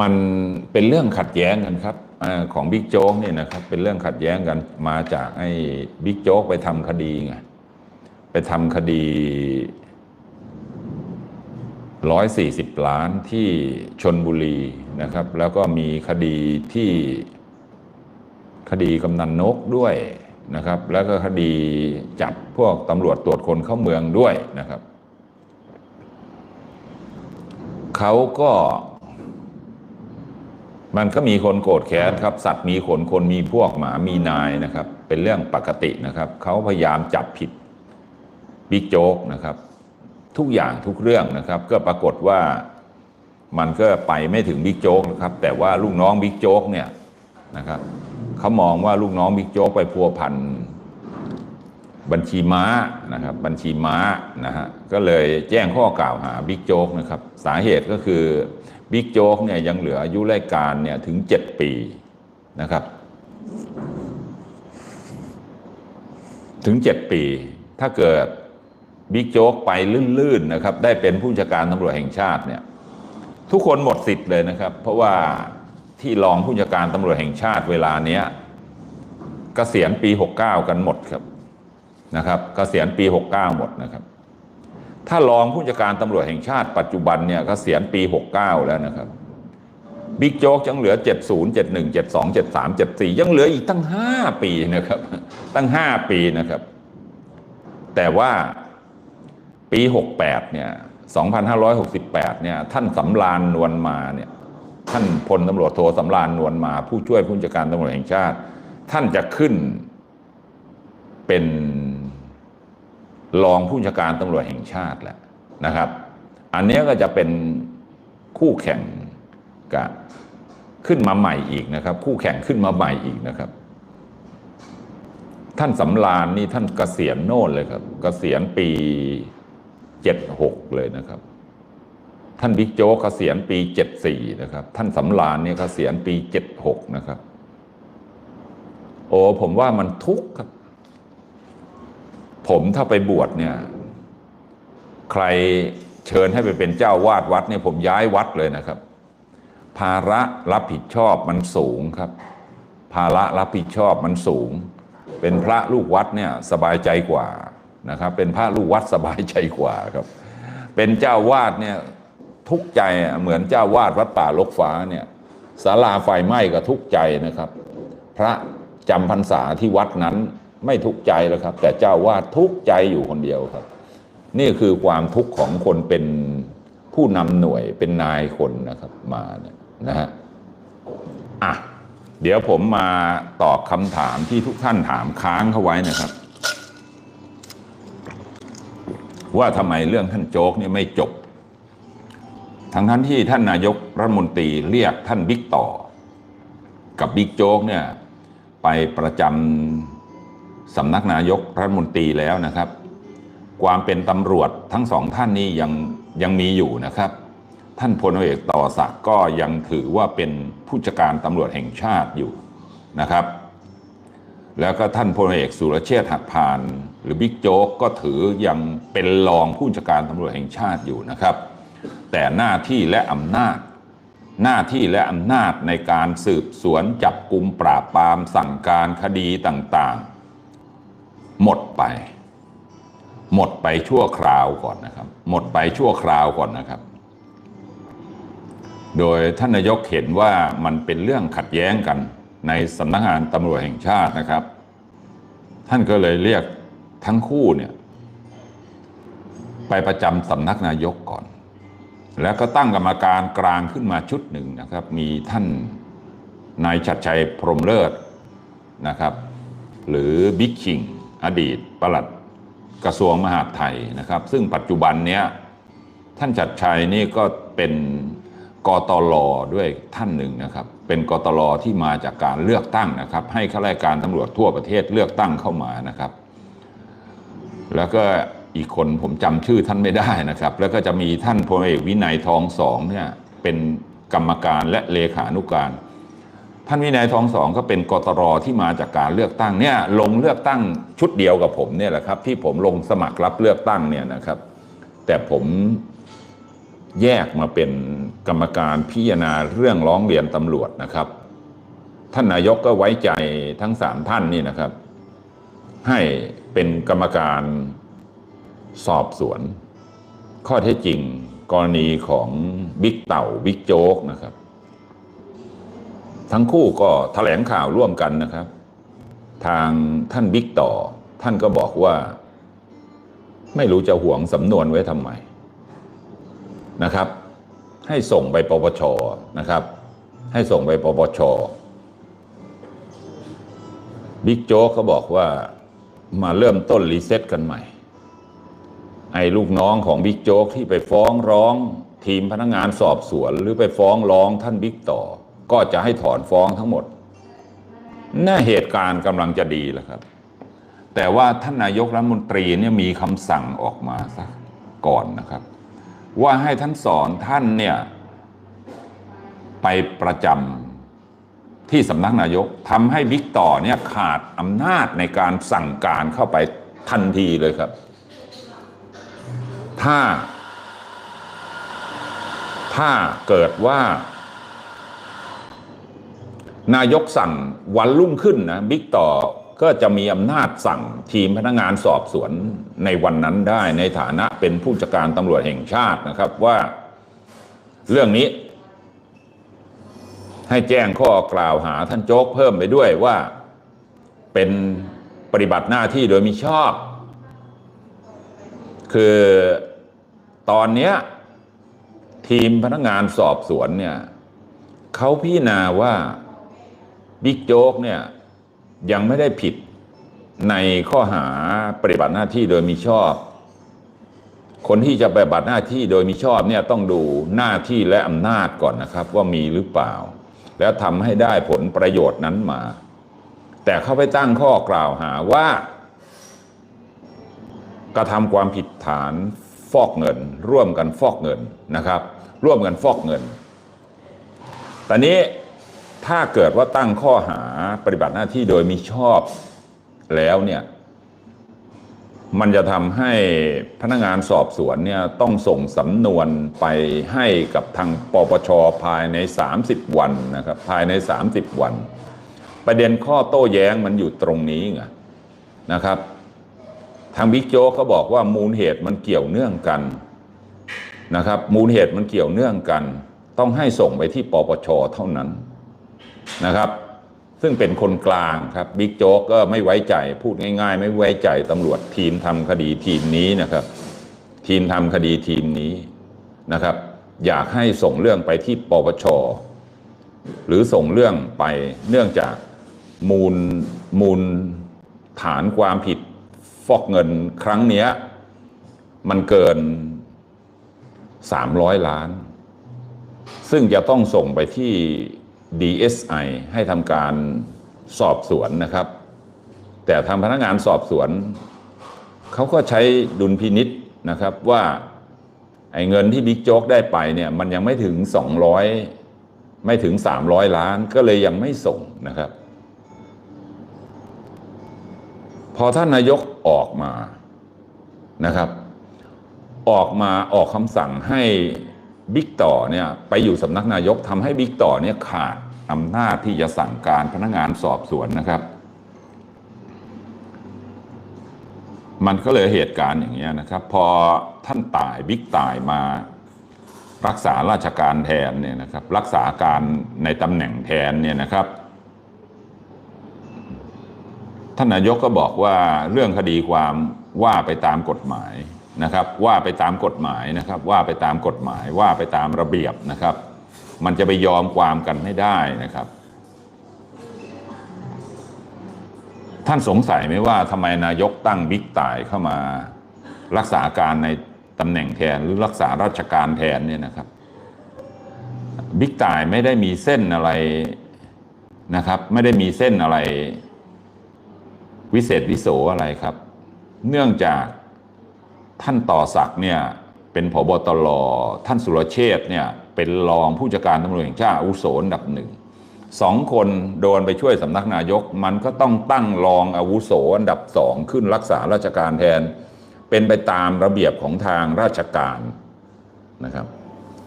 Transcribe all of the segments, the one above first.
มันเป็นเรื่องขัดแย้งกันครับอของบิ๊กโจ๊กเนี่ยนะครับเป็นเรื่องขัดแย้งกันมาจากไอ้บิ๊กโจ๊กไปทำคดีไงไปทำคดีร้อยสี่สิบล้านที่ชนบุรีนะครับ แล้วก็มีคดีที่คดีกำนันนกด้วยนะครับ แล้วก็คดีจับพวกตำรวจตรวจคนเข้าเมืองด้วยนะครับเขาก็ มันก็มีคนโกรธแค้นครับ สัตว์มีขนคนมีพวกหมามีนายนะครับ เป็นเรื่องปกตินะครับเขาพยายามจับผิดบิ๊กโจ๊กนะครับ ทุกอย่างทุกเรื่องนะครับ ก็ปรากฏว่ามันก็ไปไม่ถึงบิ๊กโจ๊กนะครับ แต่ว่าลูกน้องบิ๊กโจ๊กเนี่ยนะครับเขามองว่าลูกน้องบิ๊กโจ๊กไปพัวพันบัญชีม้านะครับ บัญชีม้านะฮะก็เลยแจ้งข้อกล่าวหาบิ๊กโจ๊กนะครับ สาเหตุก็คือ บิ๊กโจ๊กเนี่ยยังเหลืออายุราชการเนี่ยถึง 7 ปีนะครับ ถึง 7 ปี ถ้าเกิดบิ๊กโจ๊กไปลื่นๆนะครับ ได้เป็นผู้จัดการตำรวจแห่งชาติเนี่ยทุกคนหมดสิทธิ์เลยนะครับ เพราะว่าที่รองผู้จัดการตำรวจแห่งชาติเวลาเนี้ยเกษียณปี 69 กันหมดครับนะครับเกษียณปี 69 หมดนะครับ ถ้ารองผู้จัดการตำรวจแห่งชาติปัจจุบันเนี่ยเกษียณปี 69 แล้วนะครับบิ๊กโจ๊กยังเหลือ 70 71 72 73 74 ยังเหลืออีกตั้ง 5 ปีนะครับ ตั้ง 5 ปีนะครับ แต่ว่าปี 68 เนี่ย 2568 เนี่ย ท่านสำรานนวลมาเนี่ย ท่านพลตำรวจโทสำรานนวลมา ผู้ช่วยผู้จัดการตำรวจแห่งชาติ ท่านจะขึ้นเป็น รองผู้จัดการตำรวจแห่งชาติแหละนะครับ อันนี้ก็จะเป็นคู่แข่งกับขึ้นมาใหม่อีกนะครับ คู่แข่งขึ้นมาใหม่อีกนะครับ ท่านสำรานนี่ท่านเกษียณโน่นเลยครับเกษียณปีเจ็ดหกเลยนะครับ ท่านบิ๊กโจ๊กเกษียณปีเจ็ดสี่นะครับ ท่านสำรานเนี่ยเกษียณปีเจ็ดหกนะครับ โอ้ผมว่ามันทุกข์ครับ ผมถ้าไปบวชเนี่ย ใครเชิญให้ไปเป็นเจ้าวาดวัดเนี่ยผมย้ายวัดเลยนะครับ ภาระรับผิดชอบมันสูงครับ ภาระรับผิดชอบมันสูง เป็นพระลูกวัดเนี่ยสบายใจกว่านะครับ เป็นพระลูกวัดสบายใจกว่าครับ เป็นเจ้าวาดเนี่ยทุกใจเหมือนเจ้าวาดวัดป่าลกฟ้าเนี่ยศาลาไฟไหม้ก็ทุกใจนะครับ พระจำพรรษาที่วัดนั้น ไม่ทุกข์ใจแล้วครับ แต่เจ้าวาดทุกข์ใจอยู่คนเดียวครับ นี่คือความทุกข์ของคนเป็นผู้นำหน่วยเป็นนายคนนะครับมาเนี่ยนะฮะอะเดี๋ยวผมมาตอบคำถามที่ทุกท่านถามค้างเข้าไว้นะครับ ว่าทำไมเรื่องท่านโจ๊กเนี่ยไม่จบ ทั้งท่านที่ท่านนายกรัฐมนตรีเรียกท่านบิ๊กต่อ กับบิ๊กโจ๊กเนี่ยไปประจำ สำนักนายกรัฐมนตรีแล้วนะครับ ความเป็นตำรวจทั้งสองท่านนี้ยังยังมีอยู่นะครับ ท่านพลเอกต่อศักดิ์ก็ยังถือว่าเป็นผู้จัดการตำรวจแห่งชาติอยู่นะครับ แล้วก็ท่านพลเอกสุรเชษฐ์หักพาน หรือบิ๊กโจ๊กก็ถือยังเป็นรองผู้จัดการตำรวจแห่งชาติอยู่นะครับ แต่หน้าที่และอำนาจหน้าที่และอำนาจในการสืบสวนจับกลุ่มปราบปรามสั่งการคดีต่างๆ หมดไป หมดไปชั่วคราวก่อนนะครับ หมดไปชั่วคราวก่อนนะครับ โดยท่านนายกเห็นว่ามันเป็นเรื่องขัดแย้งกันในสำนักงานตำรวจแห่งชาตินะครับ ท่านก็เลยเรียกทั้งคู่เนี่ยไปประจำสำนักนายกก่อน แล้วก็ตั้งกรรมการกลางขึ้นมาชุดหนึ่งนะครับ มีท่านนายชัดชัยพรหมเลิศนะครับ หรือบิ๊กคิง อดีตปลัดกระทรวงมหาดไทยนะครับ ซึ่งปัจจุบันเนี้ยท่านชัดชัยนี่ก็เป็นกตลด้วยท่านหนึ่งนะครับ เป็นกตลที่มาจากการเลือกตั้งนะครับ ให้ข้าราชการตำรวจทั่วประเทศเลือกตั้งเข้ามานะครับ แล้วก็อีกคนผมจำชื่อท่านไม่ได้นะครับ แล้วก็จะมีท่านพลเอกวินัยทองสองเนี่ยเป็นกรรมการและเลขานุการ ท่านวินัยทองสองก็เป็นกตรที่มาจากการเลือกตั้งเนี่ยลงเลือกตั้งชุดเดียวกับผมเนี่ยแหละครับ ที่ผมลงสมัครรับเลือกตั้งเนี่ยนะครับ แต่ผมแยกมาเป็นกรรมการพิจารณาเรื่องร้องเรียนตำรวจนะครับ ท่านนายกก็ไว้ใจทั้งสามท่านนี่นะครับ ให้เป็นกรรมการสอบสวน ข้อเท็จจริงกรณีของบิ๊กเต่าบิ๊กโจ๊กนะครับ ทั้งคู่ก็แถลงข่าวร่วมกันนะครับ ทางท่านบิ๊กต่อ ท่านก็บอกว่า ไม่รู้จะห่วงสำนวนไว้ทำไมนะครับ ให้ส่งไปปปชนะครับ ให้ส่งไปปปชบิ๊กโจ๊กเขาบอกว่ามาเริ่มต้นรีเซ็ตกันใหม่ ไอ้ลูกน้องของบิ๊กโจ๊กที่ไปฟ้องร้องทีมพนักงานสอบสวน หรือไปฟ้องร้องท่านบิ๊กต่อ ก็จะให้ถอนฟ้องทั้งหมดน่าเหตุการณ์กำลังจะดีแล้วครับ แต่ว่าท่านนายกรัฐมนตรีเนี่ยมีคำสั่งออกมาซะก่อนนะครับ ว่าให้ท่านสอนท่านเนี่ยไปประจำที่สำนักนายกทำให้บิ๊กต่อเนี่ยขาดอำนาจในการสั่งการเข้าไปทันทีเลยครับ ถ้า ถ้าเกิดว่า นายกสั่งวันรุ่งขึ้นนะบิ๊กต่อก็จะมีอำนาจสั่งทีมพนักงานสอบสวนในวันนั้นได้ในฐานะเป็นผู้จัดการตำรวจแห่งชาตินะครับว่า เรื่องนี้ ให้แจ้งข้อกล่าวหาท่านโจ๊กเพิ่มไปด้วยว่าเป็นปฏิบัติหน้าที่โดยมิชอบ คือตอนนี้ทีมพนักงานสอบสวนเนี่ยเขาพิจารณาว่า บิ๊กโจ๊กเนี่ยยังไม่ได้ผิดในข้อหาปฏิบัติหน้าที่โดยมิชอบ คนที่จะปฏิบัติหน้าที่โดยมิชอบเนี่ยต้องดูหน้าที่และอำนาจก่อนนะครับ ว่ามีหรือเปล่า แล้วทำให้ได้ผลประโยชน์นั้นมา แต่เขาไปตั้งข้อกล่าวหาว่ากระทำความผิดฐานฟอกเงิน ร่วมกันฟอกเงินนะครับ ร่วมกันฟอกเงินตอนนี้ ถ้าเกิดว่าตั้งข้อหาปฏิบัติหน้าที่โดยมิชอบแล้วเนี่ย มันจะทำให้พนักงานสอบสวนเนี่ยต้องส่งสำนวนไปให้กับทางปปชภายใน 30 วันนะครับ ภายใน 30 วัน ประเด็นข้อโต้แย้งมันอยู่ตรงนี้ไงนะครับ ทางบิ๊กโจ๊กเขาบอกว่ามูลเหตุมันเกี่ยวเนื่องกันนะครับ มูลเหตุมันเกี่ยวเนื่องกัน ต้องให้ส่งไปที่ปปชเท่านั้น นะครับ ซึ่งเป็นคนกลางครับบิ๊กโจ๊กก็ไม่ไว้ใจพูดง่าย ๆ ไม่ไว้ใจตำรวจทีมทำคดีทีมนี้นะครับ ทีมทำคดีทีมนี้นะครับ อยากให้ส่งเรื่องไปที่ปปชหรือส่งเรื่องไปเนื่องจากมูลมูลฐานความผิดฟอกเงินครั้งนี้มันเกิน 300 ล้าน ซึ่งจะต้องส่งไปที่ DSI ให้ทำการสอบสวนนะครับ แต่ทางพนักงานสอบสวน เขาก็ใช้ดุลพินิษนะครับว่าไอ้เงินที่บิ๊กโจ๊กได้ไปเนี่ยมันยังไม่ถึง 200 ไม่ถึง 300 ล้านก็เลยยังไม่ส่งนะครับ พอท่านนายกออกมานะครับ ออกมาออกคำสั่งให้บิ๊กต่อเนี่ยไปอยู่สำนักนายกทำให้บิ๊กต่อเนี่ยขาด อำนาจที่จะสั่งการพนักงานสอบสวนนะครับ มันก็เลยเหตุการณ์อย่างเงี้ยนะครับ พอท่านตายบิ๊กตายมารักษาราชการแทนเนี่ยนะครับ รักษาการในตำแหน่งแทนเนี่ยนะครับ ท่านนายกก็บอกว่าเรื่องคดีความว่าไปตามกฎหมายนะครับ ว่าไปตามกฎหมายนะครับ ว่าไปตามกฎหมายว่าไปตามระเบียบนะครับ มันจะไปยอมความกันไม่ได้นะครับ ท่านสงสัยไหมว่าทำไมนายกตั้งบิ๊กต่ายเข้ามารักษาการในตำแหน่งแทนหรือรักษาราชการแทนเนี่ยนะครับบิ๊กต่ายไม่ได้มีเส้นอะไรนะครับ ไม่ได้มีเส้นอะไร วิเศษวิโสอะไรครับ เนื่องจากท่านต่อศักดิ์เนี่ยเป็นผบตรท่านสุรเชษเนี่ย เป็นรองผู้จัดการตำรวจแห่งชาติอาวุโสอันดับหนึ่งสองคนโดนไปช่วยสำนักนายก มันก็ต้องตั้งรองอาวุโสอันดับสองขึ้นรักษาราชการแทน เป็นไปตามระเบียบของทางราชการนะครับ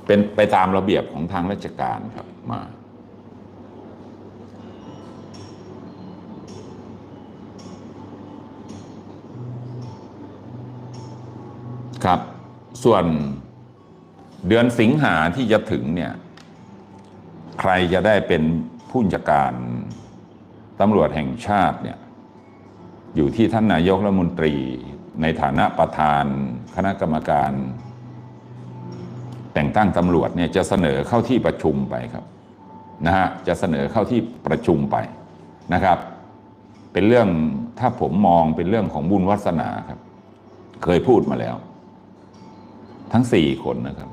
เป็นไปตามระเบียบของทางราชการครับมาครับ ส่วน เดือนสิงหาที่จะถึงเนี่ยใครจะได้เป็นผู้จัดการตำรวจแห่งชาติเนี่ยอยู่ที่ท่านนายกรัฐมนตรีในฐานะประธานคณะกรรมการ แต่งตั้งตำรวจเนี่ยจะเสนอเข้าที่ประชุมไปครับนะฮะจะเสนอเข้าที่ประชุมไปนะครับ เป็นเรื่องถ้าผมมองเป็นเรื่องของบุญวัสนาครับ เคยพูดมาแล้ว ทั้งสี่คนนะครับ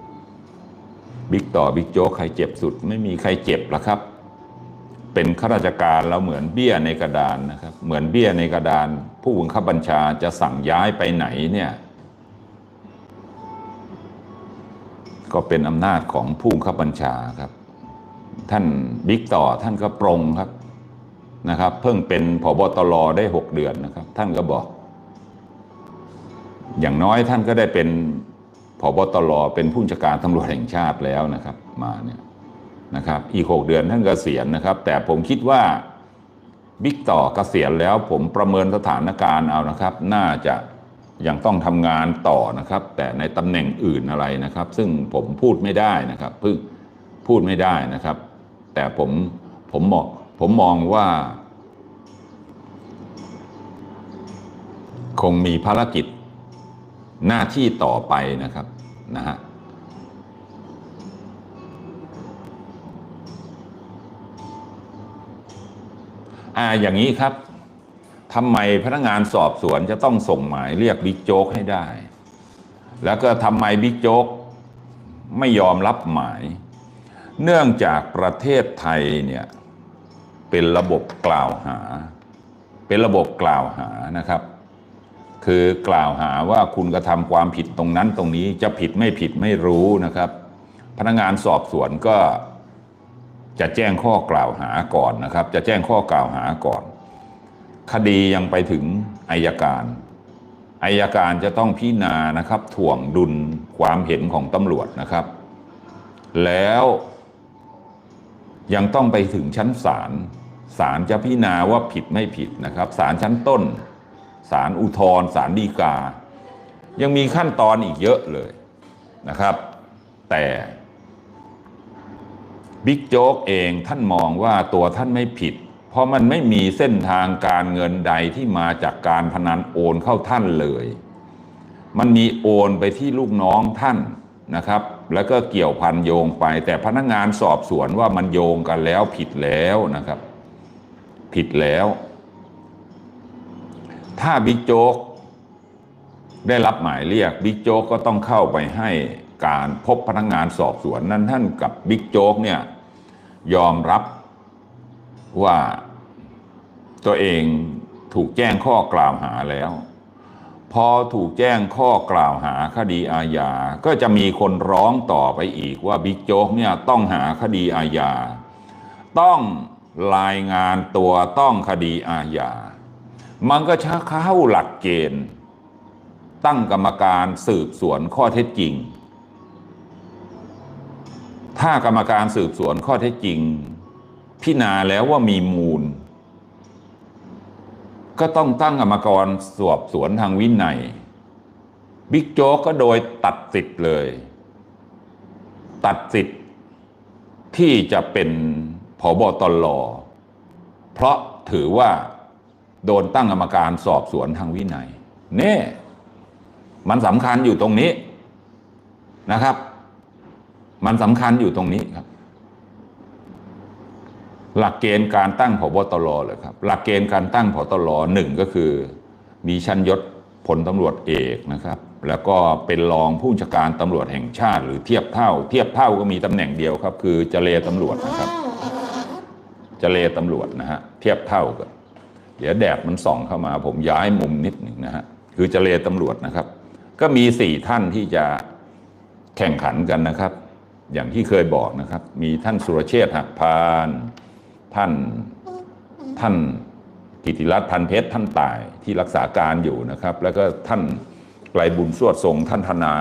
บิ๊กต่อบิ๊กโจ๊กใครเจ็บสุด ไม่มีใครเจ็บหรอกครับ เป็นข้าราชการแล้วเหมือนเบี้ยในกระดานนะครับ เหมือนเบี้ยในกระดาน ผู้บังคับบัญชาจะสั่งย้ายไปไหนเนี่ย ก็เป็นอำนาจของผู้บังคับบัญชาครับ ท่านบิ๊กต่อท่านก็ปรงครับนะครับ เพิ่งเป็นผบตรได้หกเดือนนะครับ ท่านก็บอก อย่างน้อยท่านก็ได้เป็น ผบตรเป็นผู้จัดการตำรวจแห่งชาติแล้วนะครับมาเนี่ยนะครับอีกหกเดือนท่านเกษียณนะครับ แต่ผมคิดว่าบิ๊กต่อเกษียณแล้วผมประเมินสถานการณ์เอานะครับ น่าจะยังต้องทำงานต่อนะครับ แต่ในตำแหน่งอื่นอะไรนะครับ ซึ่งผมพูดไม่ได้นะครับเพิ่งพูดไม่ได้นะครับ แต่ผมผมมองผมมองว่า คงมีภารกิจ หน้าที่ต่อไปนะครับนะฮะอ่าอย่างนี้ครับทำไมพนักงานสอบสวนจะต้องส่งหมายเรียกบิ๊กโจ๊กให้ได้ แล้วก็ทำไมบิ๊กโจ๊กไม่ยอมรับหมาย เนื่องจากประเทศไทยเนี่ยเป็นระบบกล่าวหา เป็นระบบกล่าวหานะครับ คือกล่าวหาว่าคุณกระทำความผิดตรงนั้นตรงนี้จะผิดไม่ผิดไม่รู้นะครับ พนักงานสอบสวนก็จะแจ้งข้อกล่าวหาก่อนนะครับ จะแจ้งข้อกล่าวหาก่อน คดียังไปถึงอายการอายการจะต้องพิจารณานะครับถ่วงดุลความเห็นของตำรวจนะครับ แล้วยังต้องไปถึงชั้นศาลศาลจะพิจารณาว่าผิดไม่ผิดนะครับศาลชั้นต้น ศาลอุทธรศาลฎีกา ยังมีขั้นตอนอีกเยอะเลยนะครับ แต่บิ๊กโจ๊กเองท่านมองว่าตัวท่านไม่ผิด เพราะมันไม่มีเส้นทางการเงินใดที่มาจากการพนันโอนเข้าท่านเลย มันมีโอนไปที่ลูกน้องท่านนะครับ แล้วก็เกี่ยวพันโยงไป แต่พนักงานสอบสวนว่ามันโยงกันแล้วผิดแล้วนะครับ ผิดแล้ว ถ้าบิ๊กโจ๊กได้รับหมายเรียกบิ๊กโจ๊กก็ต้องเข้าไปให้การพบพนักงานสอบสวนนั้นท่านกับบิ๊กโจ๊กเนี่ยยอมรับว่าตัวเองถูกแจ้งข้อกล่าวหาแล้ว พอถูกแจ้งข้อกล่าวหาคดีอาญาก็จะมีคนร้องต่อไปอีกว่าบิ๊กโจ๊กเนี่ยต้องหาคดีอาญาต้องรายงานตัวต้องคดีอาญา มันก็ชักเข้าหลักเกณฑ์ ตั้งกรรมการสืบสวนข้อเท็จจริง ถ้ากรรมการสืบสวนข้อเท็จจริง พิจารณาแล้วว่ามีมูล ก็ต้องตั้งกรรมการสอบสวนทางวินัยบิ๊กโจ๊กก็โดยตัดสิทธิ์เลย ตัดสิทธิ์ที่จะเป็นผบตรเพราะถือว่า โดนตั้งกรรมการสอบสวนทางวินัยเน่มันสำคัญอยู่ตรงนี้นะครับ มันสำคัญอยู่ตรงนี้ครับ หลักเกณฑ์การตั้งผบตรเลยครับ หลักเกณฑ์การตั้งผบตรหนึ่งก็คือ มีชั้นยศพลตำรวจเอกนะครับ แล้วก็เป็นรองผู้จัดการตำรวจแห่งชาติ หรือเทียบเท่า เทียบเท่าก็มีตำแหน่งเดียวครับ คือเจเลตำรวจนะครับ เจเลตำรวจนะฮะเทียบเท่ากัน เดี๋ยวแดดมันส่องเข้ามา ผมย้ายมุมนิดหนึ่งนะฮะคือเจเลตำรวจนะครับ ก็มีสี่ท่านที่จะแข่งขันกันนะครับ อย่างที่เคยบอกนะครับ มีท่านสุรเชษฐ์หักพาน ท่านท่านกิติรัตน์พันเพชรท่านตายที่รักษาการอยู่นะครับ แล้วก็ท่านไกลบุญสวดทรงท่านธนา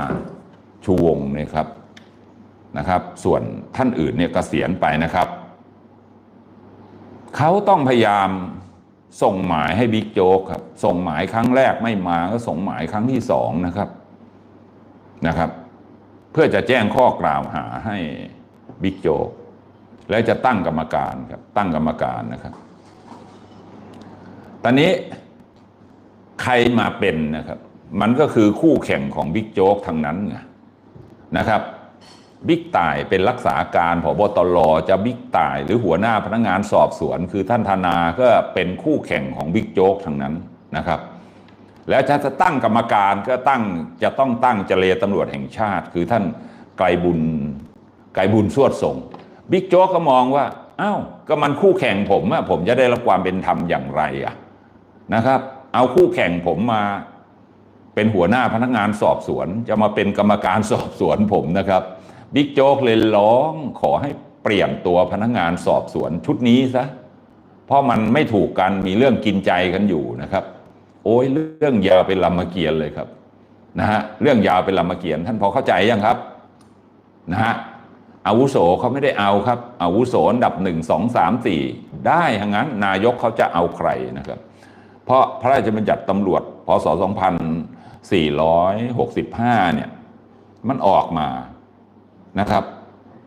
ชูวงนะครับนะครับ ส่วนท่านอื่นเนี่ยเกษียณไปนะครับ เขาต้องพยายาม ส่งหมายให้บิ๊กโจ๊กครับ ส่งหมายครั้งแรกไม่มาก็ส่งหมายครั้งที่สองนะครับนะครับ เพื่อจะแจ้งข้อกล่าวหาให้บิ๊กโจ๊กและจะตั้งกรรมการครับ ตั้งกรรมการนะครับ ตอนนี้ใครมาเป็นนะครับ มันก็คือคู่แข่งของบิ๊กโจ๊กทั้งนั้นไงนะครับ บิ๊กต่ายเป็นรักษาการผบตรจะบิ๊กต่ายหรือหัวหน้าพนักงานสอบสวน คือท่านธนาก็เป็นคู่แข่งของบิ๊กโจ๊กทั้งนั้นนะครับ แล้วจะตั้งกรรมการก็ตั้งจะต้องตั้งเจเลตำรวจแห่งชาติ คือท่านไกรบุญไกรบุญสวดส่งบิ๊กโจ๊กก็มองว่าอ้าวก็มันคู่แข่งผมอะผมจะได้รับความเป็นธรรมอย่างไรอะนะครับ เอาคู่แข่งผมมาเป็นหัวหน้าพนักงานสอบสวน จะมาเป็นกรรมการสอบสวนผมนะครับ บิ๊กโจ๊กเลยร้องขอให้เปลี่ยนตัวพนักงานสอบสวนชุดนี้ซะเพราะมันไม่ถูกกันมีเรื่องกินใจกันอยู่นะครับ โอ้ยเรื่องยาวเป็นลำเกียรเลยครับนะฮะเรื่องยาวเป็นลำเกียรท่านพอเข้าใจยังครับนะฮะอาวุโสเขาไม่ได้เอาครับอาวุโสอันดับหนึ่งสองสามสี่ได้ทั้งนั้น นายกเขาจะเอาใครนะครับ เพราะพระราชบัญญัติตำรวจพศ2465เนี่ยมันออกมา นะครับ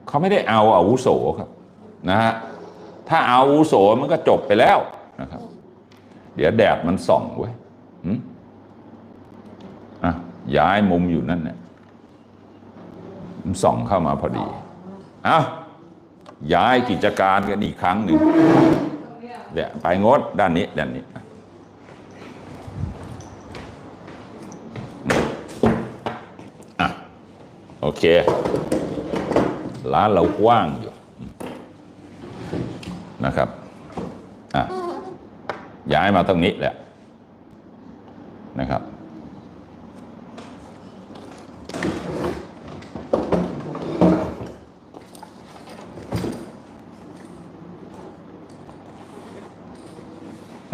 เขาไม่ได้เอาอาวุโสครับนะฮะถ้าเอาอาวุโสมันก็จบไปแล้วนะครับ เดี๋ยวแดดมันส่องไว้อะย้ายมุมอยู่นั่นเนี่ยมันส่องเข้ามาพอดีเอาย้ายกิจการกันอีกครั้งหนึ่งเดี๋ยวไปงดด้านนี้ด้านนี้อะโอเค ร้านเรากว้างอยู่นะครับอะย้ายมาตรงนี้แหละนะครับ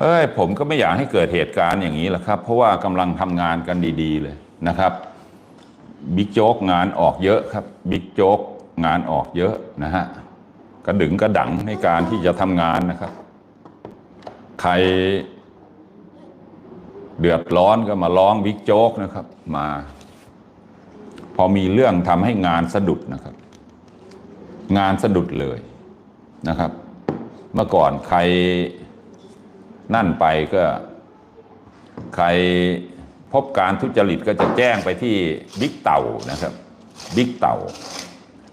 เอ้ยผมก็ไม่อยากให้เกิดเหตุการณ์อย่างนี้แหละครับ เพราะว่ากำลังทำงานกันดี ๆ เลยนะครับบิ๊กโจ๊กงานออกเยอะครับบิ๊กโจ๊ก งานออกเยอะนะฮะกระดึงกระดังในการที่จะทำงานนะครับ ใครเดือดร้อนก็มาร้องบิ๊กโจ๊กนะครับ มา พอมีเรื่องทำให้งานสะดุดนะครับ งานสะดุดเลยนะครับ เมื่อก่อนใครนั่นไปก็ ใครพบการทุจริตก็จะแจ้งไปที่บิ๊กเต่านะครับบิ๊กเต่า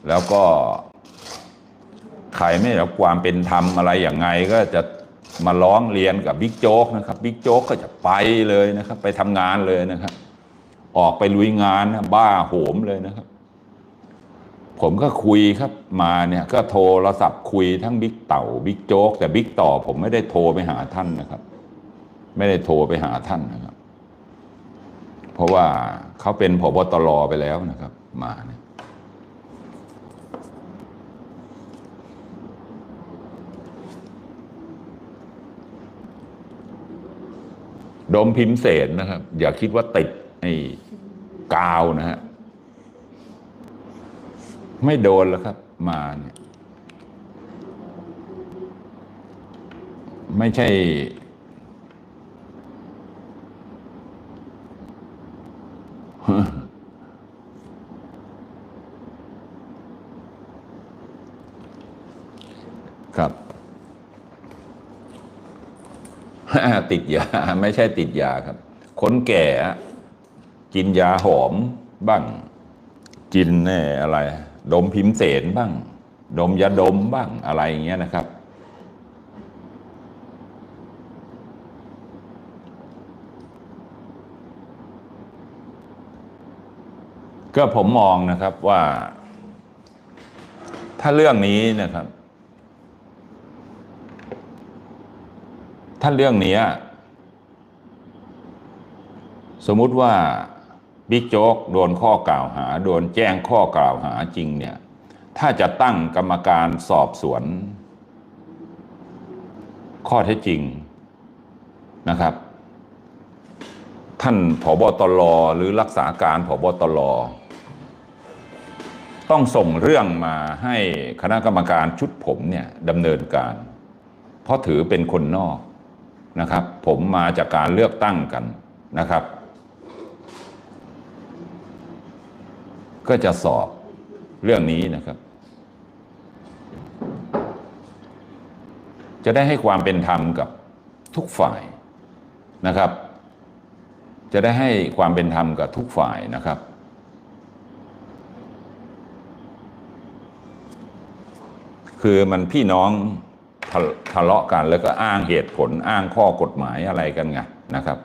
แล้วก็ใครไม่รับความเป็นธรรมอะไรอย่างไงก็จะมาร้องเรียนกับบิ๊กโจ๊กนะครับบิ๊กโจ๊กก็จะไปเลยนะครับ ไปทำงานเลยนะครับ ออกไปลุยงานนะบ้าโหมเลยนะครับ ผมก็คุยครับมาเนี่ยก็โทรศัพท์คุยทั้งบิ๊กเต่าบิ๊กโจ๊กแต่บิ๊กต่อผมไม่ได้โทรไปหาท่านนะครับ ไม่ได้โทรไปหาท่านนะครับ เพราะว่าเขาเป็นผบตรไปแล้วนะครับ มาเนี่ย ดมพิมพ์เสนนะครับ อย่าคิดว่าติดไอ้กาวนะฮะไม่โดนแล้วครับ มาเนี่ย ไม่ใช่ ติดยาไม่ใช่ติดยาครับ คนแก่กินยาหอมบ้าง กินแน่อะไร ดมพิมพ์เสนบ้าง ดมยาดมบ้างอะไรอย่างเงี้ยนะครับ ก็ผมมองนะครับว่า ถ้าเรื่องนี้นะครับ ถ้าเรื่องนี้สมมุติว่าบิ๊กโจ๊กโดนข้อกล่าวหา โดนแจ้งข้อกล่าวหาจริงเนี่ย ถ้าจะตั้งกรรมการสอบสวน ข้อเท็จจริงนะครับ ท่านผบตรหรือรักษาการผบตรต้องส่งเรื่องมาให้คณะกรรมการชุดผมเนี่ยดำเนินการ เพราะถือเป็นคนนอก นะครับ ผมมาจากการเลือกตั้งกันนะครับ ก็จะสอบเรื่องนี้นะครับ จะได้ให้ความเป็นธรรมกับทุกฝ่ายนะครับ จะได้ให้ความเป็นธรรมกับทุกฝ่ายนะครับคือมันพี่น้อง ทะเลาะกันแล้วก็อ้างเหตุผลอ้างข้อกฎหมายอะไรกันไงนะครับ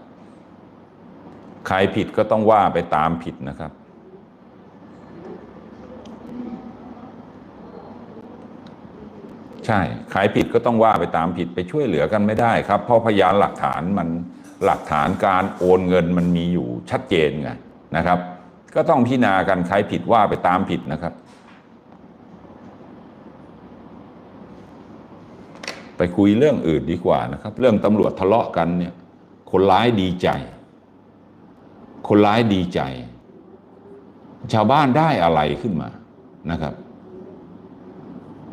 ใครผิดก็ต้องว่าไปตามผิดนะครับ ใช่ใครผิดก็ต้องว่าไปตามผิดไปช่วยเหลือกันไม่ได้ครับ เพราะพยานหลักฐานมันหลักฐานการโอนเงินมันมีอยู่ชัดเจนไงนะครับ ก็ต้องพิจารณากันใครผิดว่าไปตามผิดนะครับ ไปคุยเรื่องอื่นดีกว่านะครับ เรื่องตำรวจทะเลาะกันเนี่ย คนร้ายดีใจ คนร้ายดีใจ ชาวบ้านได้อะไรขึ้นมานะครับ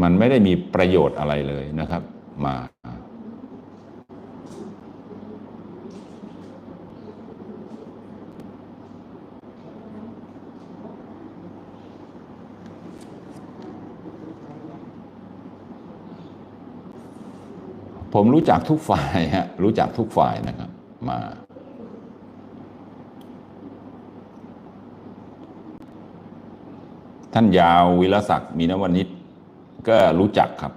มันไม่ได้มีประโยชน์อะไรเลยนะครับ มา ผมรู้จักทุกฝ่ายฮะรู้จักทุกฝ่ายนะครับ มา ท่านยาววิรศักดิ์มีนวนิชก็รู้จักครับ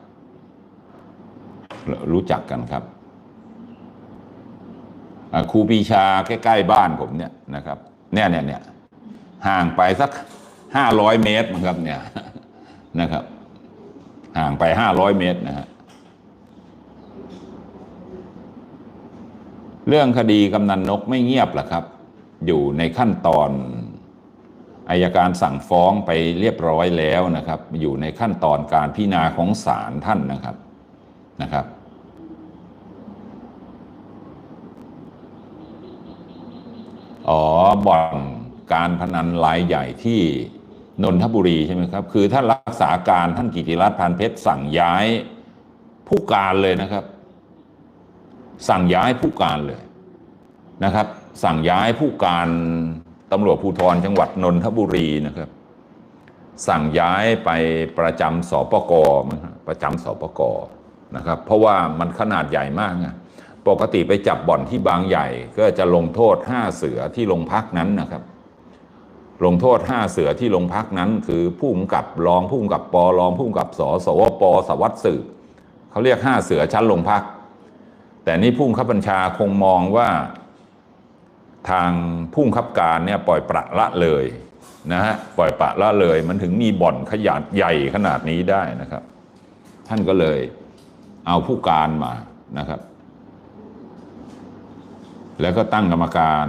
รู้จักกันครับครูปีชาใกล้ๆบ้านผมเนี่ยนะครับเนี่ยเนี่ยเนี่ยห่างไปสักห้าร้อยเมตรมั้งครับเนี่ยนะครับ ห่างไปห้าร้อยเมตรนะฮะ เรื่องคดีกำนันนกไม่เงียบหรอครับ อยู่ในขั้นตอนอายการสั่งฟ้องไปเรียบร้อยแล้วนะครับ อยู่ในขั้นตอนการพิจารณาของศาลท่านนะครับนะครับ อ๋อบ่อนการพนันรายใหญ่ที่นนทบุรีใช่ไหมครับ คือท่านรักษาการท่านกิติรัตน์พันเพชรสั่งย้ายผู้การเลยนะครับ สั่งย้ายผู้การเลยนะครับ สั่งย้ายผู้การตำรวจภูธรจังหวัดนนทบุรีนะครับ สั่งย้ายไปประจำสปกประจำสปกนะครับ เพราะว่ามันขนาดใหญ่มากไงปกติไปจับบ่อนที่บางใหญ่ ก็จะลงโทษห้าเสือที่โรงพักนั้นนะครับ ลงโทษห้าเสือที่โรงพักนั้น คือผู้กำกับรองผู้กำกับปรองผู้กำกับสสวปสวัสดิ์สืบเขาเรียกห้าเสือชั้นโรงพัก แต่นี่ผู้บังคับบัญชาคงมองว่าทางผู้บังคับการเนี่ยปล่อยประละเลยนะฮะปล่อยปละละเลย มันถึงมีบ่อนขยาดใหญ่ขนาดนี้ได้นะครับ ท่านก็เลยเอาผู้การมานะครับ แล้วก็ตั้งกรรมการ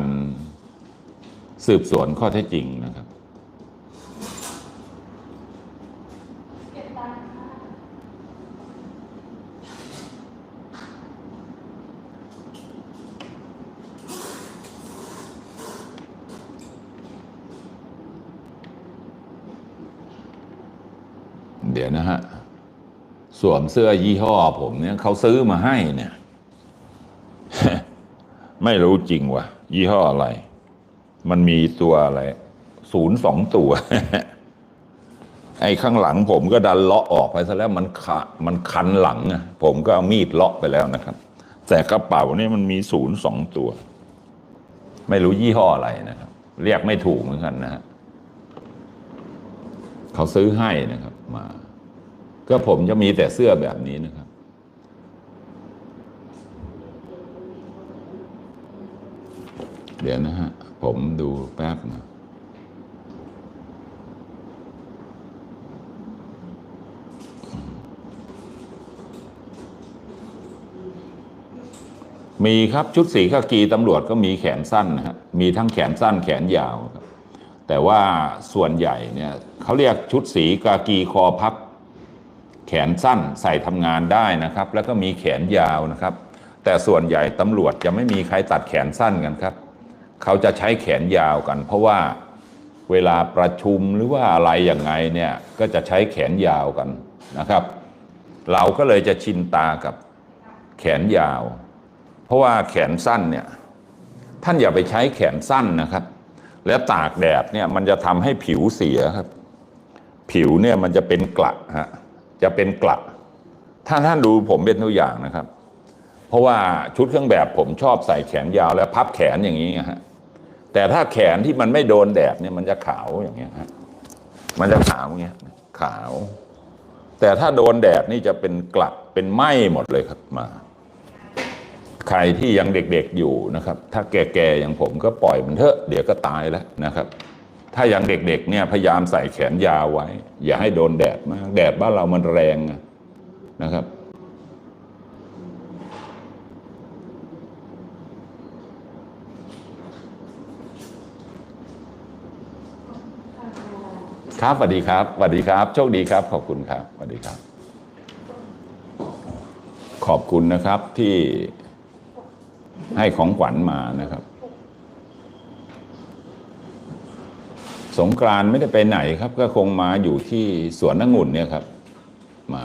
สืบสวนข้อเท็จจริงนะครับ เดี๋ยวนะฮะ สวมเสื้อยี่ห้อผมเนี่ยเขาซื้อมาให้เนี่ย ไม่รู้จริงว่ะ ยี่ห้ออะไร มันมีตัวอะไรศูนย์สองตัว ไอ้ข้างหลังผมก็ดันเลาะออกไปซะแล้วมันขะมันคันหลังอะผมก็เอามีดเลาะไปแล้วนะครับ แต่กระเป๋านี่มันมีศูนย์สองตัว ไม่รู้ยี่ห้ออะไรนะครับ เรียกไม่ถูกเหมือนกันนะฮะเขาซื้อให้นะครับมา ก็ผมจะมีแต่เสื้อแบบนี้นะครับ เดี๋ยวนะฮะ ผมดูแป๊บนะมีครับชุดสีกากีตำรวจก็มีแขนสั้นนะฮะมีทั้งแขนสั้นแขนยาวครับแต่ว่าส่วนใหญ่เนี่ยเขาเรียกชุดสีกากีคอพับ แขนสั้นใส่ทำงานได้นะครับ แล้วก็มีแขนยาวนะครับ แต่ส่วนใหญ่ตำรวจจะไม่มีใครตัดแขนสั้นกันครับ เขาจะใช้แขนยาวกัน เพราะว่าเวลาประชุมหรือว่าอะไรอย่างไงเนี่ยก็จะใช้แขนยาวกันนะครับ เราก็เลยจะชินตากับแขนยาว เพราะว่าแขนสั้นเนี่ยท่านอย่าไปใช้แขนสั้นนะครับ แล้วตากแดดเนี่ยมันจะทำให้ผิวเสียครับ ผิวเนี่ยมันจะเป็นกระฮะ จะเป็นกระถ้าท่านดูผมเป็นตัวอย่างนะครับ เพราะว่าชุดเครื่องแบบผมชอบใส่แขนยาวแล้วพับแขนอย่างนี้ฮะแต่ถ้าแขนที่มันไม่โดนแดดเนี่ยมันจะขาวอย่างเงี้ยฮะมันจะขาวอย่างเงี้ยขาว แต่ถ้าโดนแดดนี่จะเป็นกระเป็นไหม้หมดเลยครับมา ใครที่ยังเด็กๆอยู่นะครับ ถ้าแก่ๆอย่างผมก็ปล่อยมันเถอะ เดี๋ยวก็ตายแล้วนะครับ ถ้ายังเด็กๆเนี่ยพยายามใส่แขนยาวไว้ อย่าให้โดนแดดมาก แดดบ้านเรามันแรงนะครับ ครับสวัสดีครับสวัสดีครับ โชคดีครับ ขอบคุณครับสวัสดีครับ ขอบคุณนะครับที่ให้ของขวัญมานะครับ สงกรานไม่ได้ไปไหนครับ ก็คงมาอยู่ที่สวนองุ่นเนี่ยครับ มา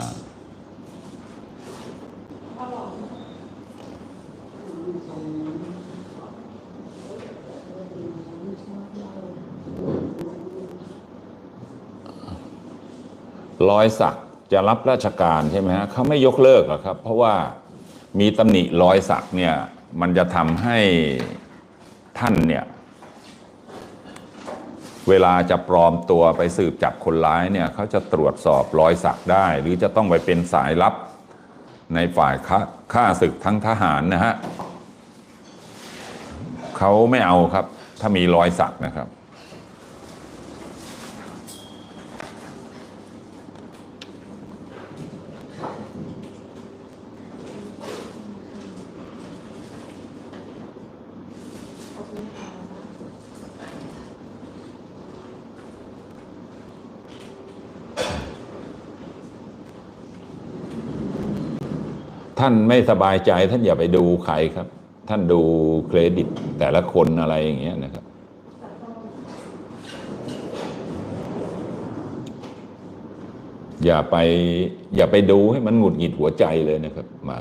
รอยสักจะรับราชการใช่ไหมฮะเขาไม่ยกเลิกหรอกครับ เพราะว่ามีตำหนิรอยสักเนี่ยมันจะทำให้ท่านเนี่ย เวลาจะปลอมตัวไปสืบจับคนร้ายเนี่ยเขาจะตรวจสอบรอยสักได้ หรือจะต้องไปเป็นสายลับในฝ่ายข้าศึกทั้งทหารนะฮะเขาไม่เอาครับ ถ้ามีรอยสักนะครับ ท่านไม่สบายใจท่านอย่าไปดูใครครับ ท่านดูเครดิตแต่ละคนอะไรอย่างเงี้ยนะครับอย่าไป อย่าไปดูให้มันหงุดหงิดหัวใจเลยนะครับ มา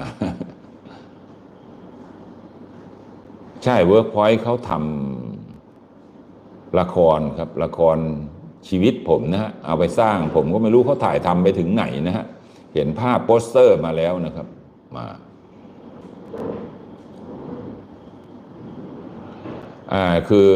ใช่เวิร์กพอยต์เขาทำละครครับ ละครชีวิตผมนะฮะเอาไปสร้างผมก็ไม่รู้เขาถ่ายทำไปถึงไหนนะฮะ เห็นภาพโปสเตอร์มาแล้วนะครับ มาอ่าคือ